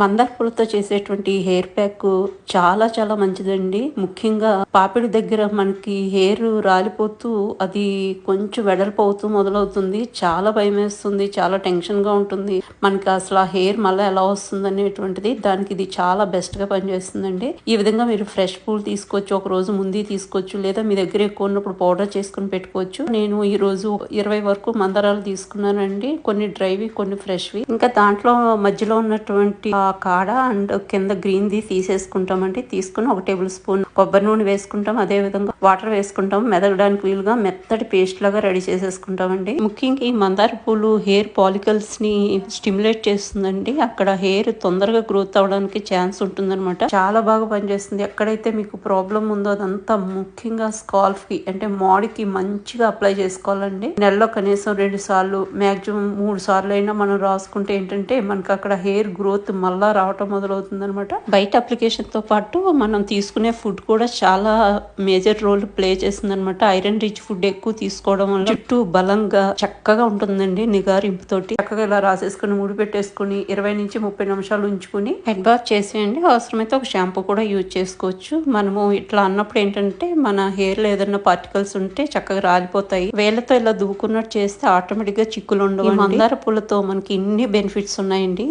మందార పూలతో చేసేటువంటి హెయిర్ ప్యాక్ చాలా చాలా మంచిదండి. ముఖ్యంగా పాపిడి దగ్గర మనకి హెయిర్ రాలిపోతూ అది కొంచెం వెడల్పు అవుతూ మొదలవుతుంది. చాలా భయం వేస్తుంది చాలా టెన్షన్గా ఉంటుంది. మనకి అసలు ఆ హెయిర్ మళ్ళీ ఎలా వస్తుంది అనేటువంటిది దానికి ఇది చాలా బెస్ట్గా పనిచేస్తుందండి. ఈ విధంగా మీరు ఫ్రెష్ పూలు తీసుకోవచ్చు ఒక రోజు ముందే తీసుకోవచ్చు లేదా మీ దగ్గర ఎక్కువ ఉన్నప్పుడు పౌడర్ చేసుకుని పెట్టుకోవచ్చు. నేను ఈ రోజు ఇరవై వరకు మందారాలు తీసుకున్నానండి. కొన్ని డ్రైవి కొన్ని ఫ్రెష్వి ఇంకా దాంట్లో మధ్యలో ఉన్నటువంటి కాడ అండ్ కింద గ్రీన్ ది తీసేసుకుంటామండి. తీసుకుని ఒక టేబుల్ స్పూన్ కొబ్బరి నూనె వేసుకుంటాం. అదే విధంగా వాటర్ వేసుకుంటాం. మెదగడానికి వీలుగా మెత్తటి పేస్ట్ లాగా రెడీ చేసేసుకుంటామండి. ముఖ్యంగా ఈ మందార పూలు హెయిర్ పాలికల్స్ని స్టిమ్యులేట్ చేస్తుందండి. అక్కడ హెయిర్ తొందరగా గ్రోత్ అవడానికి ఛాన్స్ ఉంటుందన్నమాట. చాలా బాగా పనిచేస్తుంది. ఎక్కడైతే మీకు ప్రాబ్లం ఉందో అదంతా ముఖ్యంగా స్కాల్ఫ్కి అంటే మాడికి మంచిగా అప్లై చేసుకోవాలండి. నెలలో కనీసం రెండు సార్లు మాక్సిమం మూడు సార్లు అయినా మనం రాసుకుంటే ఏంటంటే మనకి అక్కడ హెయిర్ గ్రోత్ మళ్ళీ రావటం మొదలవుతుంది అనమాట బయట అప్లికేషన్తో పాటు మనం తీసుకునే ఫుడ్ కూడా చాలా మేజర్ రోల్ ప్లే చేస్తుంది అనమాట ఐరన్ రిచ్ ఫుడ్ ఎక్కువ తీసుకోవడం వల్ల చుట్టూ బలంగా చక్కగా ఉంటుందండి నిగారింపు తోటి చక్కగా ఇలా రాసేసుకుని ముడి పెట్టేసుకుని ఇరవై నుంచి ముప్పై నిమిషాలు ఉంచుకుని హెడ్ బాత్ చేసేయండి. అవసరమైతే ఒక షాంపూ కూడా యూజ్ చేసుకోవచ్చు. మనము ఇట్లా అన్నప్పుడు ఏంటంటే మన హెయిర్లో ఏదైనా పార్టికల్స్ ఉంటే చక్కగా రాలిపోతాయి. వేళ్ళతో ఇలా దువ్వుకున్నట్టు చేస్తే ఆటోమేటిక్గా చిక్కులు ఉండవు మందార పూలతో మనకి ఇన్ని బెనిఫిట్స్ ఉన్నాయండి.